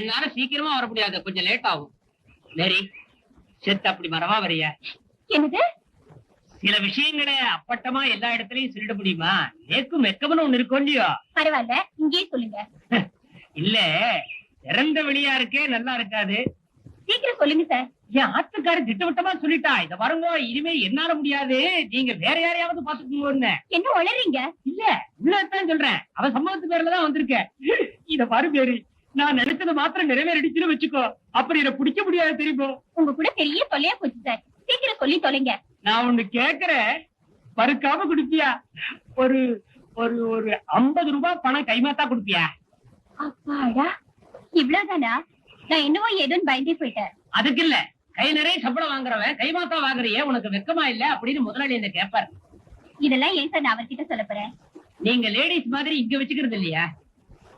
என்னால சீக்கிரமா வர முடியாது கொஞ்சம் லேட் ஆகும். மேரி செத்து அப்படி மரமா வரைய? என்னது? சில விஷயங்களை அப்பட்டமா எல்லா இடத்துலயும் சொல்லிட முடியுமா? நேக்கும் வெக்கம்னு ஒண்ணு இருக்கும் இல்லையோ பரவாயில்ல இங்கேயே சொல்லுங்க. இல்ல திறந்த வெளியா இருக்கே நல்லா இருக்காது. சீக்கிரம் சொல்லுங்க சார். என் ஆத்துக்காரர் திட்டவட்டமா சொல்லிட்டா? இத பாருங்க இனிமே என்னால முடியாது. நீங்க வேற யாரையாவது பாத்துக்கோங்க என்ன உளறீங்க? இல்ல உள்ளதான் சொல்றேன். அவ சம்பவத்து பேர்ல தான் வந்திருக்க இத பாரு பேரு நான் நினைச்சது மாத்திரம் நிறைவேறிடுச்சுன்னு வச்சுக்கோ. அப்புறம் இத பிடிக்க முடியாது தெரியுமோ? உங்க கூட பெரிய தொல்லையா போச்சு சார். சீக்கிரம் சொல்லி தொலைங்க. நான் ஒண்ணு கேக்குறேன். பருக்காம குடுப்பியா? ஒரு ஒரு ஒரு ஐம்பது ரூபாய் பணம் கைமாத்தா குடுப்பியா? அப்பாடா. இவ்வளவுதானா? நான் என்னவோ ஏதோன்னு பயந்தே போயிட்டேன். அதுக்கு இல்ல. கை நிறைய சம்பளம் வாங்குறவன் கைமாத்தா வாங்குறியே உனக்கு வெக்கமா இல்ல அப்படின்னு முதலாளி என்ன கேட்பார் இதெல்லாம் ஏன் சார் நான் அவர்கிட்ட சொல்ல போறேன்? நீங்க லேடிஸ் மாதிரி இங்க வச்சுக்கிறது இல்லையா?